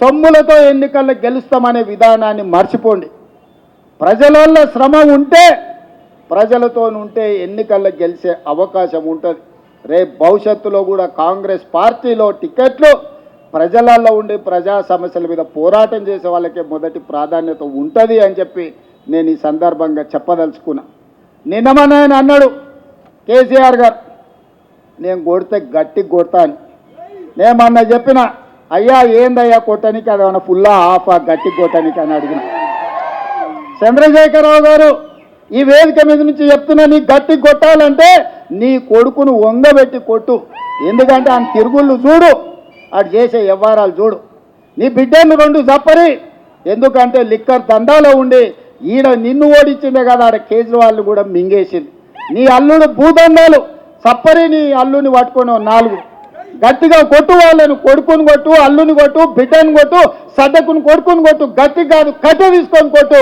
సొమ్ములతో ఎన్నికల్లో గెలుస్తామనే విధానాన్ని మర్చిపోండి. ప్రజలలో శ్రమ ఉంటే ప్రజలతో ఉంటే ఎన్నికల్లో గెలిచే అవకాశం ఉంటుంది. రేపు భవిష్యత్తులో కూడా కాంగ్రెస్ పార్టీలో టికెట్లు ప్రజలలో ఉండి ప్రజా సమస్యల మీద పోరాటం చేసే వాళ్ళకే మొదటి ప్రాధాన్యత ఉంటుంది అని చెప్పి నేను ఈ సందర్భంగా చెప్పదలుచుకున్నా. నిన్న అన్నాడు కేసీఆర్ గారు నేను కొడితే గట్టి కొడతా అని నేను చెప్పిన అయ్యా ఏందయ్యా కొట్టనికి? అదేమన్నా ఫుల్లా ఆఫా గట్టి కొట్టనికి అని అడిగిన. చంద్రశేఖరరావు గారు ఈ వేదిక మీద నుంచి చెప్తున్నా నీ గట్టి కొట్టాలంటే నీ కొడుకును వంగబెట్టి కొట్టు. ఎందుకంటే ఆయన తిరుగుళ్ళు చూడు అటు చేసే వ్యవహారాలు చూడు. నీ బిడ్డను రెండు చప్పరి. ఎందుకంటే లిక్కర్ దందాలో ఉండి ఈయన నిన్ను ఓడించిందే కదా ఆడ కేజ్రీవాల్ని కూడా మింగేసింది. నీ అల్లుడు భూదందాలు చప్పరి నీ అల్లుని పట్టుకొని నాలుగు. గట్టిగా కొట్టు వాళ్ళను కొడుకుని కొట్టు అల్లుని కొట్టు బిడ్డను కొట్టు సద్దకుని కొడుకుని కొట్టు గట్టి కాదు కట్టె తీసుకొని కొట్టు.